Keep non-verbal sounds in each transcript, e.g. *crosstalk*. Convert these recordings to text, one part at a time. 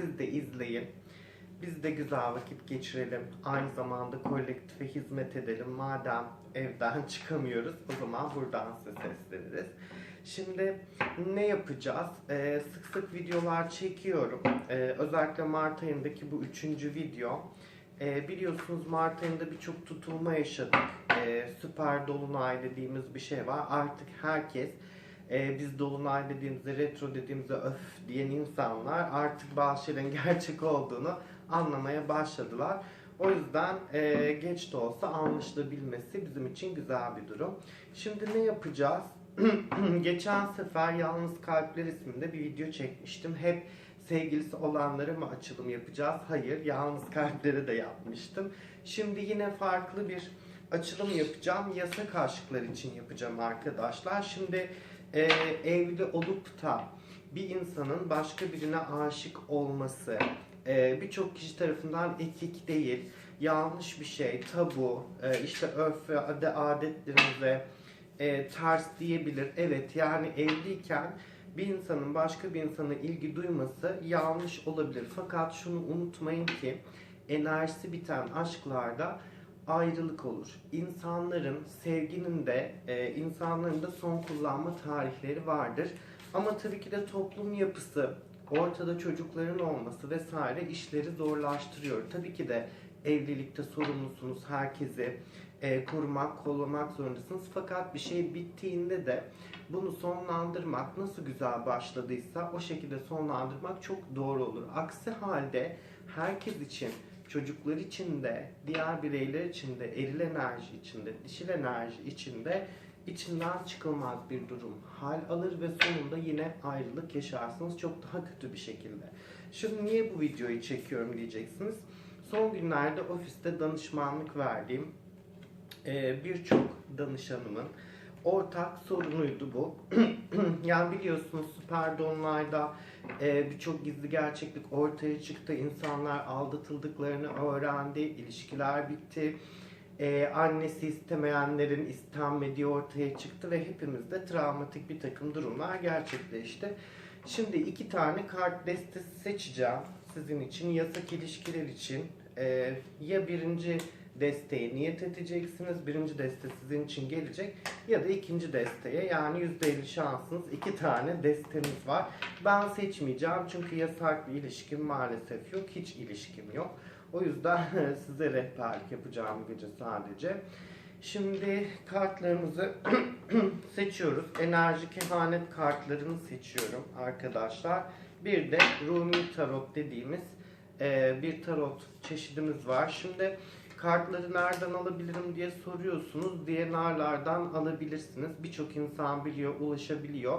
Siz de izleyin. Biz de güzel vakit geçirelim. Aynı zamanda kolektife hizmet edelim. Madem evden *laughs* çıkamıyoruz o zaman buradan size sesleniriz. Şimdi ne yapacağız? Ee, sık sık videolar çekiyorum. Ee, özellikle Mart ayındaki bu üçüncü video. Ee, biliyorsunuz Mart ayında birçok tutulma yaşadık. Ee, süper dolunay dediğimiz bir şey var. Artık herkes e, biz dolunay dediğimizde, retro dediğimizde öf diyen insanlar artık bazı şeylerin *laughs* gerçek olduğunu anlamaya başladılar. O yüzden e, geç de olsa anlaşılabilmesi bizim için güzel bir durum. Şimdi ne yapacağız? *clears throat* Geçen sefer Yalnız Kalpler isminde bir video çekmiştim. Hep sevgilisi olanlara mı açılım yapacağız? Hayır, Yalnız Kalplere de yapmıştım. Şimdi yine farklı bir açılım yapacağım. Yasak aşklar için yapacağım arkadaşlar. Şimdi e, evli olup da bir insanın başka birine aşık olması e, birçok kişi tarafından etik değil, yanlış bir şey, tabu, e, işte örf ve ade- adetlerimize e, ters diyebilir. Evet yani evliyken bir insanın başka bir insana ilgi duyması yanlış olabilir. Fakat şunu unutmayın ki enerjisi biten aşklarda ayrılık olur. İnsanların, sevginin de, e, insanların da son kullanma tarihleri vardır. Ama tabii ki de toplum yapısı, ortada çocukların olması vesaire işleri zorlaştırıyor. Tabii ki de evlilikte sorumlusunuz herkesi e, korumak, kollamak zorundasınız. Fakat bir şey bittiğinde de bunu sonlandırmak nasıl güzel başladıysa o şekilde sonlandırmak çok doğru olur. Aksi halde herkes için çocuklar için de, diğer bireyler için de, eril enerji içinde, dişil enerji içinde içinden çıkılmaz bir durum hal alır ve sonunda yine ayrılık yaşarsınız çok daha kötü bir şekilde. Şimdi niye bu videoyu çekiyorum diyeceksiniz. Son günlerde ofiste danışmanlık verdiğim e, birçok danışanımın ortak sorunuydu bu. *clears throat* yani biliyorsunuz süper donlarda e, birçok gizli gerçeklik ortaya çıktı. İnsanlar aldatıldıklarını öğrendi, ilişkiler bitti. E, annesi istemeyenlerin istenmediği ortaya çıktı ve hepimizde travmatik bir takım durumlar gerçekleşti. Şimdi iki tane kart destesi seçeceğim sizin için, yasak ilişkiler için. E, ya birinci desteği niyet edeceksiniz. Birinci deste sizin için gelecek. Ya da ikinci desteğe yani %50 şansınız iki tane desteniz var. Ben seçmeyeceğim çünkü yasak bir ilişkim maalesef yok. Hiç ilişkim yok. O yüzden *laughs* size rehberlik yapacağım gece sadece. Şimdi kartlarımızı *clears throat* seçiyoruz. Enerji kehanet kartlarını seçiyorum arkadaşlar. Bir de Rumi Tarot dediğimiz e, bir tarot çeşidimiz var. Şimdi kartları nereden alabilirim diye soruyorsunuz. DNR'lardan alabilirsiniz. Birçok insan biliyor, ulaşabiliyor.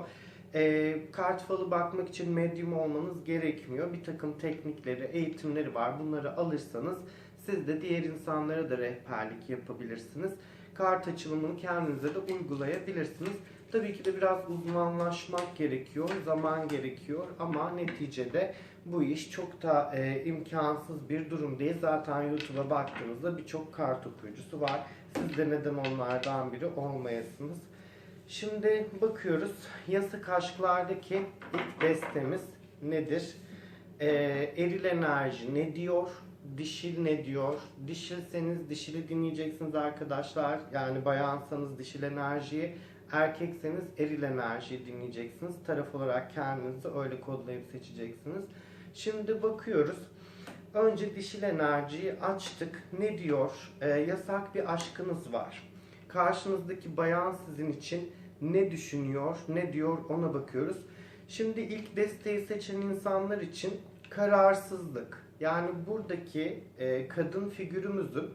E, kart falı bakmak için medyum olmanız gerekmiyor. Bir takım teknikleri, eğitimleri var. Bunları alırsanız siz de diğer insanlara da rehberlik yapabilirsiniz. Kart açılımını kendinize de uygulayabilirsiniz. Tabii ki de biraz uzmanlaşmak gerekiyor, zaman gerekiyor ama neticede bu iş çok da e, imkansız bir durum değil. Zaten YouTube'a baktığınızda birçok kart okuyucusu var. Siz de neden onlardan biri olmayasınız. Şimdi bakıyoruz yasak aşklardaki ilk destemiz nedir? Ee, eril enerji ne diyor? Dişil ne diyor? Dişilseniz dişili dinleyeceksiniz arkadaşlar. Yani bayansanız dişil enerjiyi, erkekseniz eril enerjiyi dinleyeceksiniz. Taraf olarak kendinizi öyle kodlayıp seçeceksiniz. Şimdi bakıyoruz. Önce dişil enerjiyi açtık. Ne diyor? Ee, yasak bir aşkınız var. Karşınızdaki bayan sizin için ne düşünüyor, ne diyor ona bakıyoruz. Şimdi ilk desteği seçen insanlar için kararsızlık. Yani buradaki e, kadın figürümüzün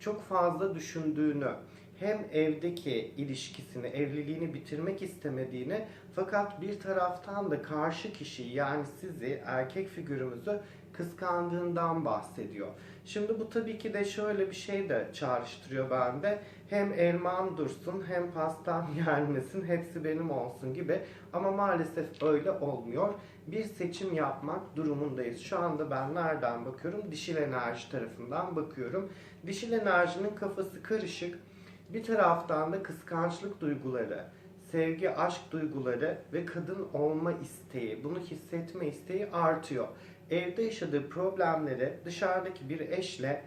çok fazla düşündüğünü, hem evdeki ilişkisini, evliliğini bitirmek istemediğini fakat bir taraftan da karşı kişi yani sizi, erkek figürümüzü kıskandığından bahsediyor. Şimdi bu tabii ki de şöyle bir şey de çağrıştırıyor bende. Hem elmam dursun hem pastam *laughs* gelmesin hepsi benim olsun gibi. Ama maalesef öyle olmuyor. Bir seçim yapmak durumundayız. Şu anda ben nereden bakıyorum? Dişil enerji tarafından bakıyorum. Dişil enerjinin kafası karışık. Bir taraftan da kıskançlık duyguları, sevgi, aşk duyguları ve kadın olma isteği, bunu hissetme isteği artıyor. evde yaşadığı problemleri dışarıdaki bir eşle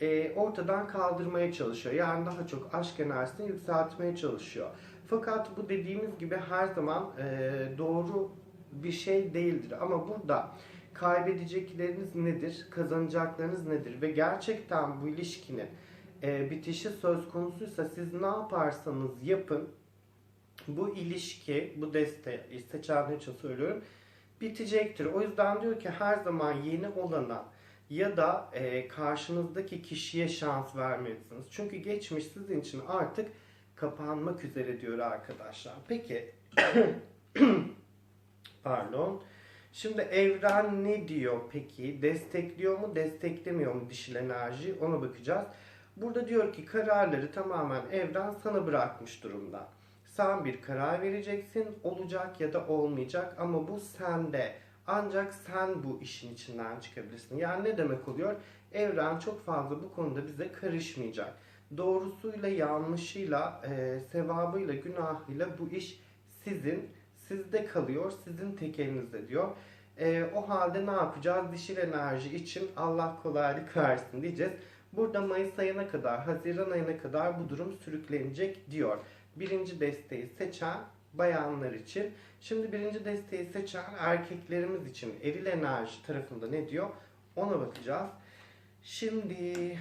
e, ortadan kaldırmaya çalışıyor. Yani daha çok aşk enerjisini yükseltmeye çalışıyor. Fakat bu dediğimiz gibi her zaman e, doğru bir şey değildir. Ama burada kaybedecekleriniz nedir, kazanacaklarınız nedir ve gerçekten bu ilişkinin e, bitişi söz konusuysa siz ne yaparsanız yapın bu ilişki, bu desteği seçenler için söylüyorum bitecektir. O yüzden diyor ki her zaman yeni olana ya da e, karşınızdaki kişiye şans vermelisiniz. Çünkü geçmiş sizin için artık kapanmak üzere diyor arkadaşlar. Peki *coughs* pardon. Şimdi evren ne diyor peki? Destekliyor mu, desteklemiyor mu dişil enerji? Ona bakacağız. Burada diyor ki kararları tamamen evren sana bırakmış durumda. Sen bir karar vereceksin, olacak ya da olmayacak ama bu sende. Ancak sen bu işin içinden çıkabilirsin. Yani ne demek oluyor? Evren çok fazla bu konuda bize karışmayacak. Doğrusuyla, yanlışıyla, e, sevabıyla, günahıyla bu iş sizin, sizde kalıyor, sizin tek elinizde diyor. E, o halde ne yapacağız? Dişil enerji için Allah kolaylık versin diyeceğiz. Burada Mayıs ayına kadar, Haziran ayına kadar bu durum sürüklenecek diyor. Birinci desteği seçen bayanlar için. Şimdi birinci desteği seçen erkeklerimiz için eril enerji tarafında ne diyor? Ona bakacağız. Şimdi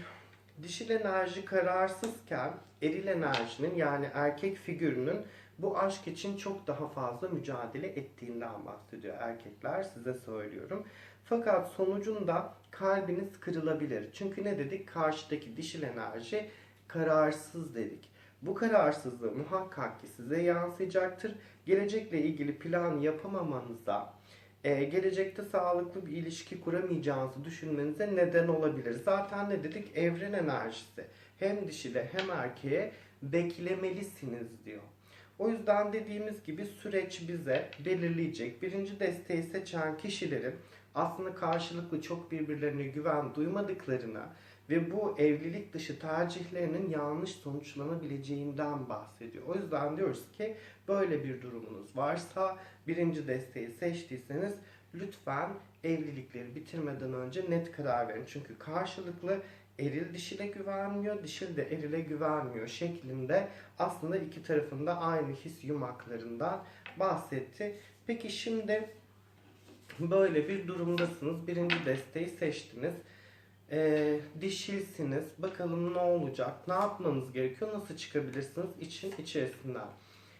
dişil enerji kararsızken eril enerjinin yani erkek figürünün bu aşk için çok daha fazla mücadele ettiğinden bahsediyor erkekler size söylüyorum. Fakat sonucunda kalbiniz kırılabilir. Çünkü ne dedik? Karşıdaki dişil enerji kararsız dedik. Bu kararsızlığı muhakkak ki size yansıyacaktır. Gelecekle ilgili plan yapamamanıza, e, gelecekte sağlıklı bir ilişki kuramayacağınızı düşünmenize neden olabilir. Zaten ne dedik? Evren enerjisi. Hem dişile hem erkeğe beklemelisiniz diyor. O yüzden dediğimiz gibi süreç bize belirleyecek. Birinci desteği seçen kişilerin aslında karşılıklı çok birbirlerine güven duymadıklarına ve bu evlilik dışı tercihlerinin yanlış sonuçlanabileceğinden bahsediyor. O yüzden diyoruz ki böyle bir durumunuz varsa birinci desteği seçtiyseniz lütfen evlilikleri bitirmeden önce net karar verin. Çünkü karşılıklı eril dişile güvenmiyor, dişil de erile güvenmiyor şeklinde aslında iki tarafında aynı his yumaklarından bahsetti. Peki şimdi böyle bir durumdasınız. Birinci desteği seçtiniz. Ee, dişilsiniz. Bakalım ne olacak? Ne yapmanız gerekiyor? Nasıl çıkabilirsiniz için içerisinden?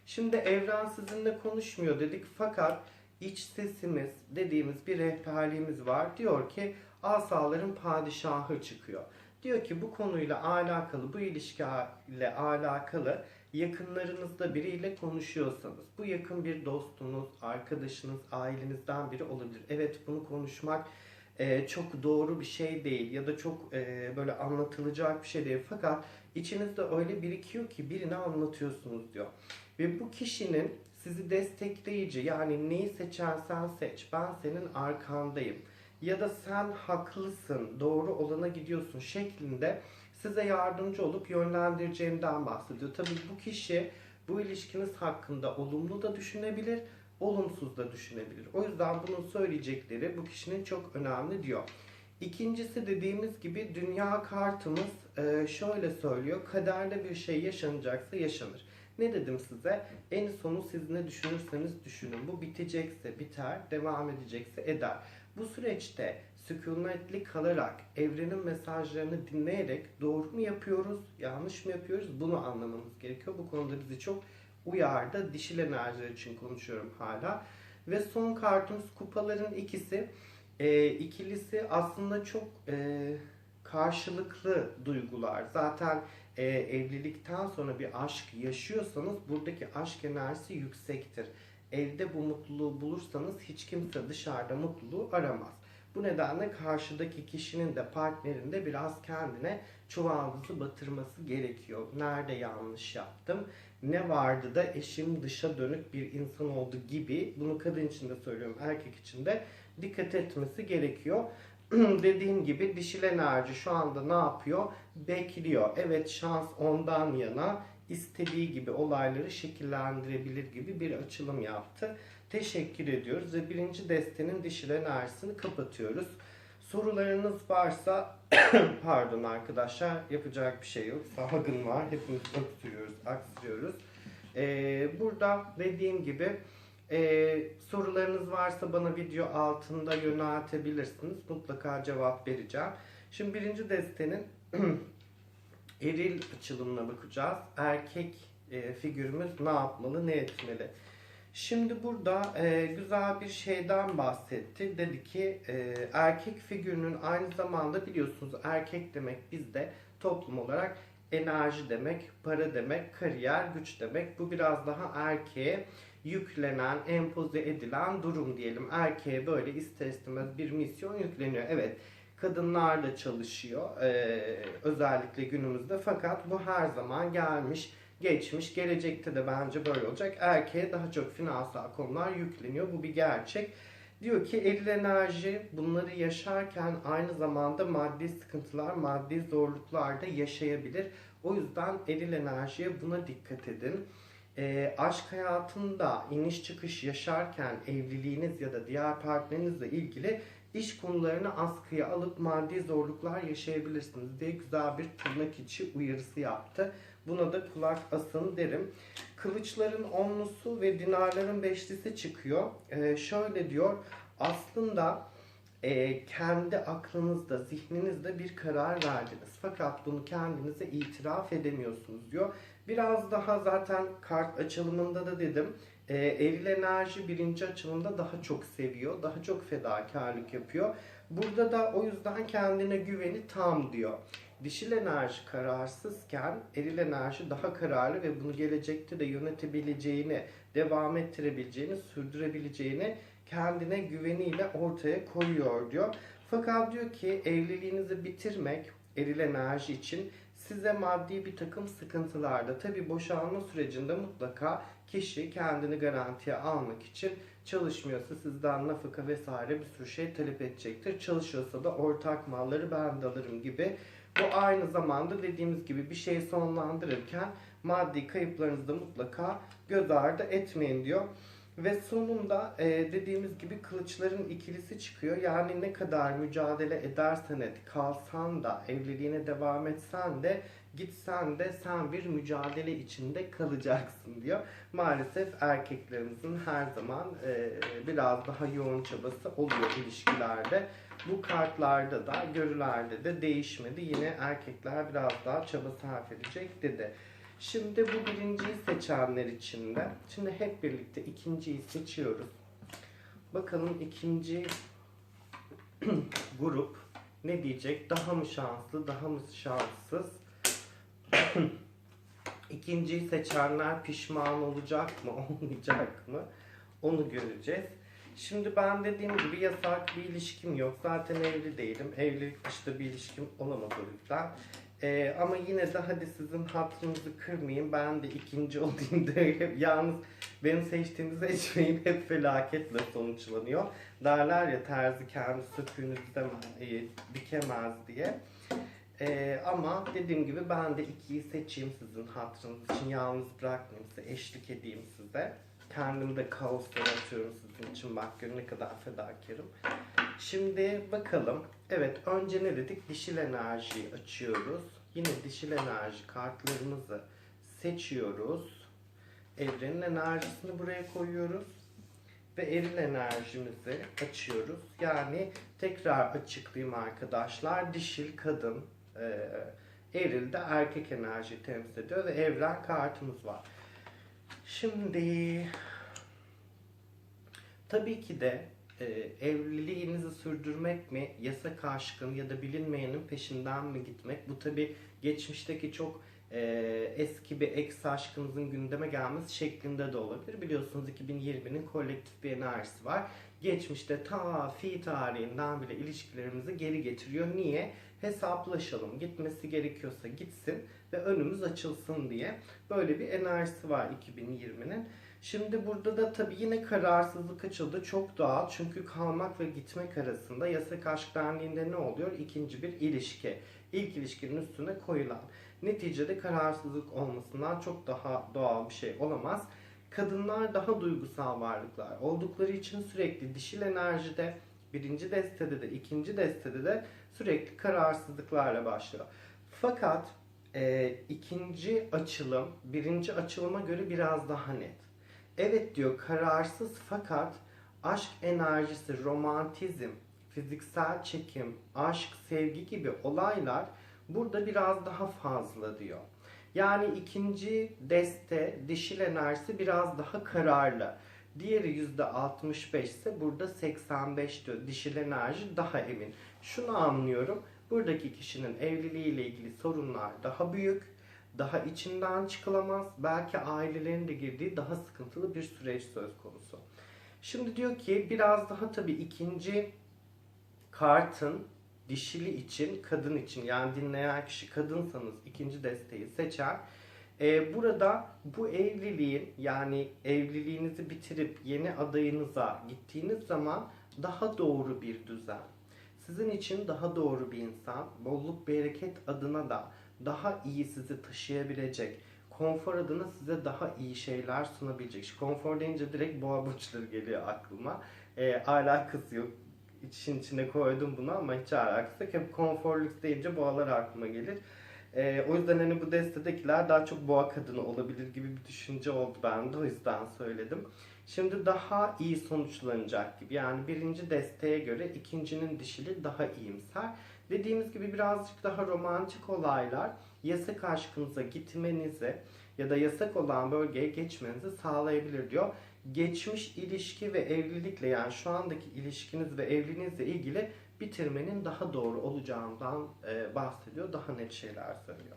Şimdi evren sizinle konuşmuyor dedik fakat iç sesimiz dediğimiz bir rehberliğimiz var. Diyor ki asaların padişahı çıkıyor. Diyor ki bu konuyla alakalı, bu ilişkiyle alakalı yakınlarınızda biriyle konuşuyorsanız, bu yakın bir dostunuz, arkadaşınız, ailenizden biri olabilir. Evet bunu konuşmak e, çok doğru bir şey değil ya da çok e, böyle anlatılacak bir şey değil. Fakat içinizde öyle birikiyor ki birine anlatıyorsunuz diyor. Ve bu kişinin sizi destekleyici yani neyi seçersen seç ben senin arkandayım ya da sen haklısın doğru olana gidiyorsun şeklinde size yardımcı olup yönlendireceğinden bahsediyor. Tabii bu kişi bu ilişkiniz hakkında olumlu da düşünebilir, olumsuz da düşünebilir. O yüzden bunun söyleyecekleri bu kişinin çok önemli diyor. İkincisi dediğimiz gibi dünya kartımız e, şöyle söylüyor. Kaderde bir şey yaşanacaksa yaşanır. Ne dedim size? En sonu siz ne düşünürseniz düşünün. Bu bitecekse biter, devam edecekse eder. Bu süreçte sükunetli kalarak, evrenin mesajlarını dinleyerek doğru mu yapıyoruz, yanlış mı yapıyoruz bunu anlamamız gerekiyor. Bu konuda bizi çok uyardı. Dişil enerjiler için konuşuyorum hala. Ve son kartımız kupaların ikisi. E, ikilisi aslında çok e, karşılıklı duygular. Zaten e, evlilikten sonra bir aşk yaşıyorsanız buradaki aşk enerjisi yüksektir. Evde bu mutluluğu bulursanız hiç kimse dışarıda mutluluğu aramaz. Bu nedenle karşıdaki kişinin de partnerin de biraz kendine çuvaldızı batırması gerekiyor. Nerede yanlış yaptım? Ne vardı da eşim dışa dönük bir insan oldu gibi bunu kadın için de söylüyorum erkek için de dikkat etmesi gerekiyor. *clears throat* Dediğim gibi dişil enerji şu anda ne yapıyor? Bekliyor. Evet şans ondan yana istediği gibi olayları şekillendirebilir gibi bir açılım yaptı. teşekkür ediyoruz ve birinci destenin dişil enerjisini kapatıyoruz. Sorularınız varsa *coughs* pardon arkadaşlar yapacak bir şey yok. Salgın var. Hepimiz öksürüyoruz, aksırıyoruz. Ee, burada dediğim gibi e, sorularınız varsa bana video altında yöneltebilirsiniz. Mutlaka cevap vereceğim. Şimdi birinci destenin eril açılımına bakacağız. Erkek e, figürümüz ne yapmalı, ne etmeli? Şimdi burada e, güzel bir şeyden bahsetti. Dedi ki e, erkek figürünün aynı zamanda biliyorsunuz erkek demek bizde toplum olarak enerji demek, para demek, kariyer, güç demek. Bu biraz daha erkeğe yüklenen, empoze edilen durum diyelim. Erkeğe böyle ister istemez bir misyon yükleniyor. Evet, kadınlar da çalışıyor özellikle günümüzde fakat bu her zaman gelmiş, geçmiş, gelecekte de bence böyle olacak. Erkeğe daha çok finansal konular yükleniyor. Bu bir gerçek. Diyor ki eril enerji bunları yaşarken aynı zamanda maddi sıkıntılar, maddi zorluklar da yaşayabilir. O yüzden eril enerjiye buna dikkat edin. E, aşk hayatında iniş çıkış yaşarken evliliğiniz ya da diğer partnerinizle ilgili iş konularını askıya alıp maddi zorluklar yaşayabilirsiniz diye güzel bir tırnak içi uyarısı yaptı. Buna da kulak asın derim. Kılıçların onlusu ve dinarların beşlisi çıkıyor. E, şöyle diyor aslında e, kendi aklınızda, zihninizde bir karar verdiniz. Fakat bunu kendinize itiraf edemiyorsunuz diyor. Biraz daha zaten kart açılımında da dedim. E, eril enerji birinci açılımda daha çok seviyor, daha çok fedakarlık yapıyor. Burada da o yüzden kendine güveni tam diyor. Dişil enerji kararsızken eril enerji daha kararlı ve bunu gelecekte de yönetebileceğini, devam ettirebileceğini, sürdürebileceğini kendine güveniyle ortaya koyuyor diyor. Fakat diyor ki evliliğinizi bitirmek eril enerji için size maddi bir takım sıkıntılarda tabi boşanma sürecinde mutlaka kişi kendini garantiye almak için çalışmıyorsa sizden nafaka vesaire bir sürü şey talep edecektir. Çalışıyorsa da ortak malları ben de alırım gibi. Bu aynı zamanda dediğimiz gibi bir şey sonlandırırken maddi kayıplarınızı da mutlaka göz ardı etmeyin diyor. Ve sonunda e, dediğimiz gibi kılıçların ikilisi çıkıyor. Yani ne kadar mücadele edersen et, kalsan da, evliliğine devam etsen de, gitsen de sen bir mücadele içinde kalacaksın diyor. Maalesef erkeklerimizin her zaman e, biraz daha yoğun çabası oluyor ilişkilerde. Bu kartlarda da, görülerde de değişmedi. Yine erkekler biraz daha çaba sarf edecek dedi. Şimdi bu birinciyi seçenler için de. Şimdi hep birlikte ikinciyi seçiyoruz. Bakalım ikinci *clears throat* grup ne diyecek? Daha mı şanslı, daha mı şanssız? *laughs* İkinciyi seçenler pişman olacak mı, *laughs* olmayacak mı? Onu göreceğiz. Şimdi ben dediğim gibi yasak bir ilişkim yok. Zaten evli değilim. Evlilik dışında bir ilişkim olamaz o yüzden. Ee, ama yine de hadi sizin hatırınızı kırmayayım. Ben de ikinci olayım *laughs* derim. Yalnız beni seçtiğinizi seçmeyin. Hep felaketle sonuçlanıyor. Derler ya terzi kendi söküğünü dikemez diye. Ee, ama dediğim gibi ben de ikiyi seçeyim sizin hatırınız için. Yalnız bırakmayayım size. Eşlik edeyim size. Kendimi de kaos yaratıyorum sizin için. Bak görün ne kadar fedakarım. Şimdi bakalım. Evet önce ne dedik? Dişil enerjiyi açıyoruz. Yine dişil enerji kartlarımızı seçiyoruz. Evrenin enerjisini buraya koyuyoruz. Ve eril enerjimizi açıyoruz. Yani tekrar açıklayayım arkadaşlar. Dişil kadın, eril de erkek enerji temsil ediyor ve evren kartımız var. Şimdi tabii ki de e, evliliğinizi sürdürmek mi, yasak aşkın ya da bilinmeyenin peşinden mi gitmek? Bu tabii geçmişteki çok e, eski bir ex aşkınızın gündeme gelmesi şeklinde de olabilir. Biliyorsunuz 2020'nin kolektif bir enerjisi var. Geçmişte ta fi tarihinden bile ilişkilerimizi geri getiriyor. Niye? Hesaplaşalım. Gitmesi gerekiyorsa gitsin ve önümüz açılsın diye. Böyle bir enerjisi var 2020'nin. Şimdi burada da tabii yine kararsızlık açıldı. Çok doğal. Çünkü kalmak ve gitmek arasında yasak aşk dendiğinde ne oluyor? İkinci bir ilişki. İlk ilişkinin üstüne koyulan. Neticede kararsızlık olmasından çok daha doğal bir şey olamaz. Kadınlar daha duygusal varlıklar oldukları için sürekli dişil enerjide birinci destede de ikinci destede de sürekli kararsızlıklarla başlıyor. Fakat e, ikinci açılım birinci açılıma göre biraz daha net. Evet diyor kararsız fakat aşk enerjisi, romantizm, fiziksel çekim, aşk, sevgi gibi olaylar burada biraz daha fazla diyor. Yani ikinci deste dişil enerjisi biraz daha kararlı. Diğeri %65 ise burada 85 diyor. Dişil enerji daha emin. Şunu anlıyorum. Buradaki kişinin evliliğiyle ilgili sorunlar daha büyük, daha içinden çıkılamaz. Belki ailelerin de girdiği daha sıkıntılı bir süreç söz konusu. Şimdi diyor ki biraz daha tabii ikinci kartın dişili için, kadın için yani dinleyen kişi kadınsanız ikinci desteği seçer. Ee, burada bu evliliğin yani evliliğinizi bitirip yeni adayınıza gittiğiniz zaman daha doğru bir düzen. Sizin için daha doğru bir insan, bolluk bereket adına da daha iyi sizi taşıyabilecek, konfor adına size daha iyi şeyler sunabilecek. Konfor deyince direkt boğa burçları geliyor aklıma. Ee, alakası yok. İçin içine koydum bunu ama hiç alakası yok. Hep konfor lüks deyince boğalar aklıma gelir. Ee, o yüzden hani bu destedekiler daha çok boğa kadını olabilir gibi bir düşünce oldu bende. O yüzden söyledim. Şimdi daha iyi sonuçlanacak gibi. Yani birinci desteğe göre ikincinin dişili daha iyimser. Dediğimiz gibi birazcık daha romantik olaylar yasak aşkınıza gitmenizi ya da yasak olan bölgeye geçmenizi sağlayabilir diyor. Geçmiş ilişki ve evlilikle yani şu andaki ilişkiniz ve evliliğinizle ilgili bitirmenin daha doğru olacağından e, bahsediyor. Daha net şeyler söylüyor.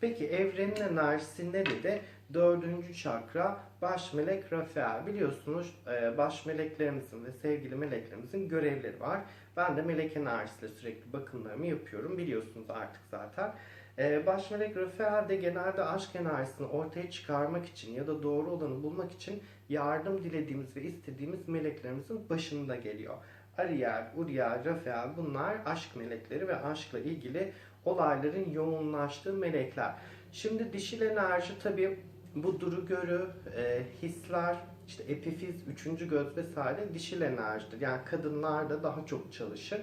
Peki evrenin enerjisi ne dedi? Dördüncü çakra baş melek Rafael. Biliyorsunuz e, baş meleklerimizin ve sevgili meleklerimizin görevleri var. Ben de melek enerjisiyle sürekli bakımlarımı yapıyorum. Biliyorsunuz artık zaten. E, baş melek Rafael de genelde aşk enerjisini ortaya çıkarmak için ya da doğru olanı bulmak için yardım dilediğimiz ve istediğimiz meleklerimizin başında geliyor. Ariel, Uriel, Rafael bunlar aşk melekleri ve aşkla ilgili olayların yoğunlaştığı melekler. Şimdi dişil enerji tabi bu duru görü, e, hisler, işte epifiz, üçüncü göz vesaire dişil enerjidir. Yani kadınlar da daha çok çalışır.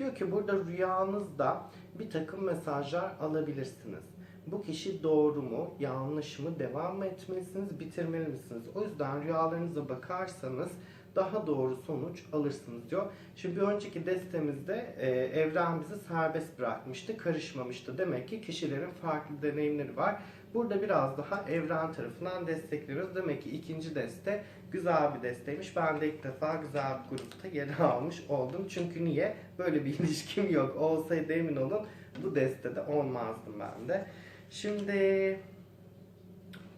Diyor ki burada rüyanızda bir takım mesajlar alabilirsiniz. Bu kişi doğru mu, yanlış mı, devam mı etmelisiniz, bitirmeli misiniz? O yüzden rüyalarınıza bakarsanız daha doğru sonuç alırsınız diyor. Şimdi bir önceki destemizde e, evren bizi serbest bırakmıştı, karışmamıştı. Demek ki kişilerin farklı deneyimleri var. Burada biraz daha evren tarafından destekliyoruz. Demek ki ikinci deste güzel bir desteymiş. Ben de ilk defa güzel bir grupta yer almış oldum. Çünkü niye? Böyle bir *laughs* ilişkim yok. Olsaydı emin olun bu destede olmazdım ben de. Şimdi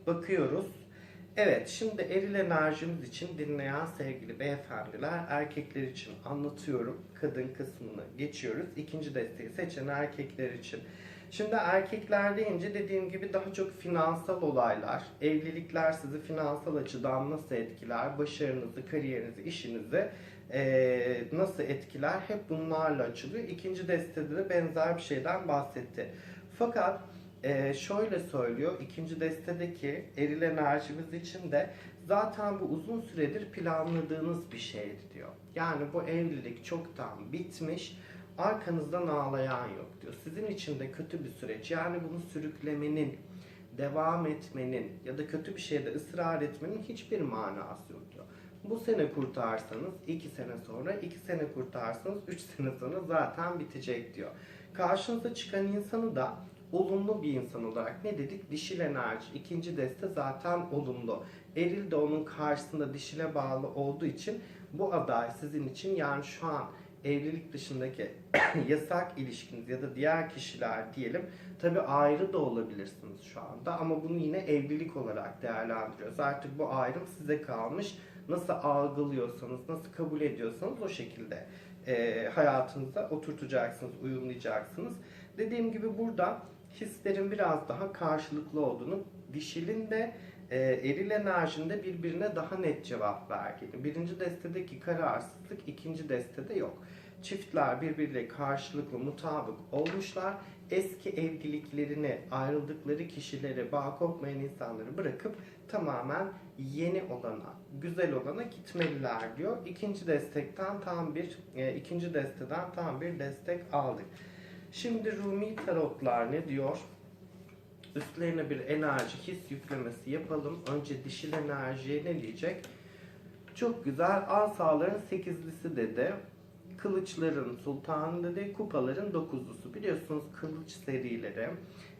bakıyoruz. Evet, şimdi eril enerjimiz için dinleyen sevgili beyefendiler, erkekler için anlatıyorum. Kadın kısmını geçiyoruz. İkinci desteği seçen erkekler için. Şimdi erkekler deyince dediğim gibi daha çok finansal olaylar, evlilikler sizi finansal açıdan nasıl etkiler, başarınızı, kariyerinizi, işinizi eee, nasıl etkiler hep bunlarla açılıyor. İkinci destede de benzer bir şeyden bahsetti. Fakat ee, şöyle söylüyor, ikinci destedeki eril enerjimiz için de zaten bu uzun süredir planladığınız bir şeydi diyor. Yani bu evlilik çoktan bitmiş, arkanızdan ağlayan yok diyor. Sizin için de kötü bir süreç. Yani bunu sürüklemenin, devam etmenin ya da kötü bir şeyde ısrar etmenin hiçbir manası yok diyor. Bu sene kurtarsanız iki sene sonra, iki sene kurtarsanız üç sene sonra zaten bitecek diyor. Karşınıza çıkan insanı da olumlu bir insan olarak ne dedik? Dişil enerji. İkinci deste zaten olumlu. Eril de onun karşısında dişile bağlı olduğu için bu aday sizin için yani şu an evlilik dışındaki *coughs* yasak ilişkiniz ya da diğer kişiler diyelim tabi ayrı da olabilirsiniz şu anda ama bunu yine evlilik olarak değerlendiriyoruz. Artık bu ayrım size kalmış. Nasıl algılıyorsanız, nasıl kabul ediyorsanız o şekilde e, hayatınıza oturtacaksınız, uyumlayacaksınız. Dediğim gibi burada hislerin biraz daha karşılıklı olduğunu, dişilin de e, eril enerjinde birbirine daha net cevap verdiğini. Birinci destedeki kararsızlık ikinci destede yok. Çiftler birbiriyle karşılıklı mutabık olmuşlar. Eski evliliklerini, ayrıldıkları kişileri, bağ kopmayan insanları bırakıp tamamen yeni olana, güzel olana gitmeliler diyor. İkinci destekten tam bir, e, ikinci desteden tam bir destek aldık. Şimdi Rumi tarotlar ne diyor? Üstlerine bir enerji his yüklemesi yapalım. Önce dişil enerjiye ne diyecek? Çok güzel. Asaların sekizlisi dedi. Kılıçların sultanı dedi. Kupaların dokuzlusu. Biliyorsunuz kılıç serileri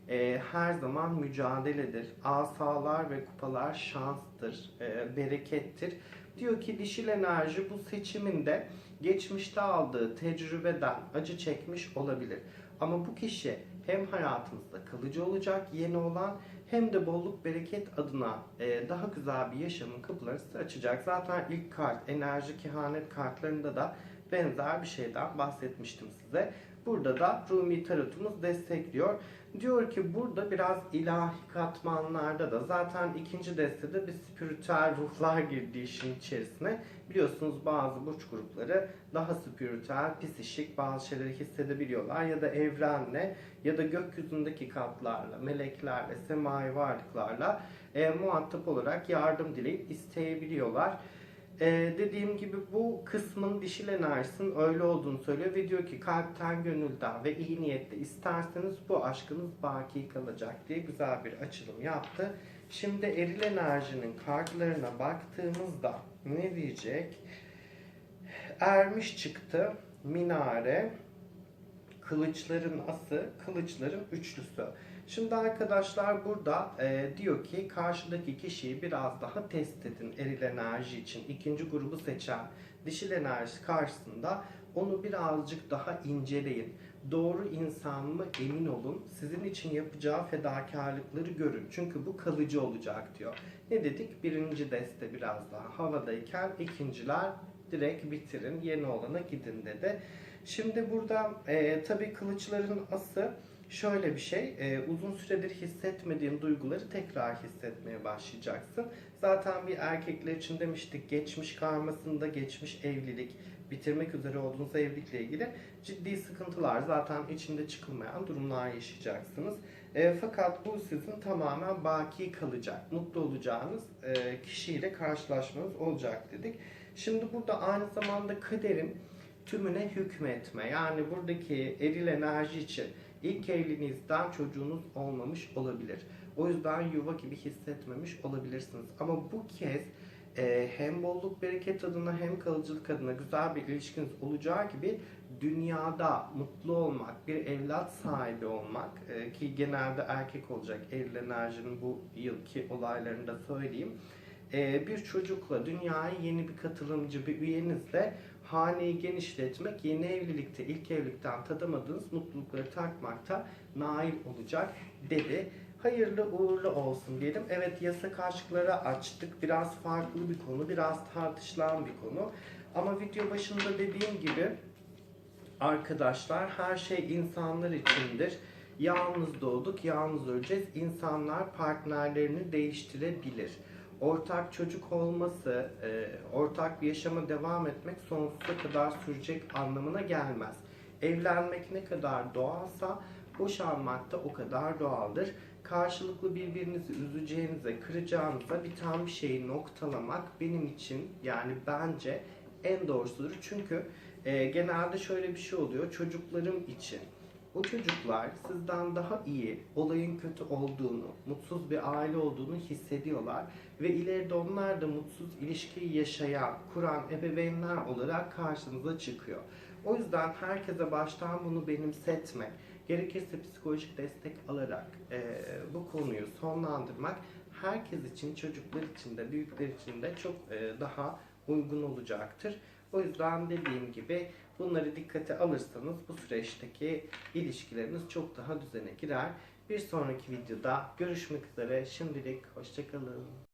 e, her zaman mücadeledir. Asalar ve kupalar şanstır, e, berekettir. Diyor ki dişil enerji bu seçiminde geçmişte aldığı tecrübeden acı çekmiş olabilir. Ama bu kişi hem hayatınızda kalıcı olacak yeni olan hem de bolluk bereket adına e, daha güzel bir yaşamın kapıları size açacak. Zaten ilk kart enerji kehanet kartlarında da benzer bir şeyden bahsetmiştim size. Burada da Rumi tarotumuz destekliyor. Diyor ki burada biraz ilahi katmanlarda da zaten ikinci destede bir spiritüel ruhlar girdi işin içerisine. Biliyorsunuz bazı burç grupları daha spiritüel, psişik bazı şeyleri hissedebiliyorlar ya da evrenle ya da gökyüzündeki katlarla, meleklerle, semai varlıklarla e, muhatap olarak yardım dileyip isteyebiliyorlar. Ee, dediğim gibi bu kısmın dişil enerjisinin öyle olduğunu söylüyor ve diyor ki kalpten, gönülden ve iyi niyetle isterseniz bu aşkınız baki kalacak diye güzel bir açılım yaptı. Şimdi eril enerjinin kartlarına baktığımızda ne diyecek? Ermiş çıktı, minare, kılıçların ası, kılıçların üçlüsü. Şimdi arkadaşlar burada e, diyor ki karşıdaki kişiyi biraz daha test edin eril enerji için. ikinci grubu seçen dişil enerji karşısında onu birazcık daha inceleyin. Doğru insan mı emin olun. Sizin için yapacağı fedakarlıkları görün. Çünkü bu kalıcı olacak diyor. Ne dedik? Birinci deste biraz daha havadayken ikinciler direkt bitirin. Yeni olana gidin dedi. Şimdi burada e, tabii kılıçların ası şöyle bir şey, e, uzun süredir hissetmediğin duyguları tekrar hissetmeye başlayacaksın. Zaten bir erkekler için demiştik, geçmiş karmasında geçmiş evlilik, bitirmek üzere olduğunuz evlilikle ilgili ciddi sıkıntılar, zaten içinde çıkılmayan durumlar yaşayacaksınız. E, fakat bu sizin tamamen baki kalacak, mutlu olacağınız e, kişiyle karşılaşmanız olacak dedik. Şimdi burada aynı zamanda kaderin tümüne hükmetme, yani buradaki eril enerji için İlk evliliğinizden çocuğunuz olmamış olabilir. O yüzden yuva gibi hissetmemiş olabilirsiniz. Ama bu kez e, hem bolluk bereket adına hem kalıcılık adına güzel bir ilişkiniz olacağı gibi dünyada mutlu olmak, bir evlat sahibi olmak e, ki genelde erkek olacak eril enerjinin bu yılki olaylarını da söyleyeyim. E, bir çocukla dünyaya yeni bir katılımcı bir üyenizle haneyi genişletmek, yeni evlilikte, ilk evlilikten tadamadığınız mutlulukları takmakta nail olacak dedi. Hayırlı uğurlu olsun diyelim. Evet yasak aşklara açtık. Biraz farklı bir konu, biraz tartışılan bir konu. Ama video başında dediğim gibi arkadaşlar her şey insanlar içindir. Yalnız doğduk, yalnız öleceğiz. İnsanlar partnerlerini değiştirebilir ortak çocuk olması, e, ortak bir yaşama devam etmek sonsuza kadar sürecek anlamına gelmez. Evlenmek ne kadar doğalsa boşanmak da o kadar doğaldır. Karşılıklı birbirinizi üzeceğinize, kıracağınıza bir tam bir şeyi noktalamak benim için yani bence en doğrusudur. Çünkü e, genelde şöyle bir şey oluyor çocuklarım için o çocuklar sizden daha iyi, olayın kötü olduğunu, mutsuz bir aile olduğunu hissediyorlar ve ileride onlar da mutsuz ilişkiyi yaşayan, kuran ebeveynler olarak karşınıza çıkıyor. O yüzden herkese baştan bunu benimsetmek, gerekirse psikolojik destek alarak e, bu konuyu sonlandırmak herkes için, çocuklar için de, büyükler için de çok e, daha uygun olacaktır. O yüzden dediğim gibi bunları dikkate alırsanız bu süreçteki ilişkileriniz çok daha düzene girer. Bir sonraki videoda görüşmek üzere. Şimdilik hoşçakalın.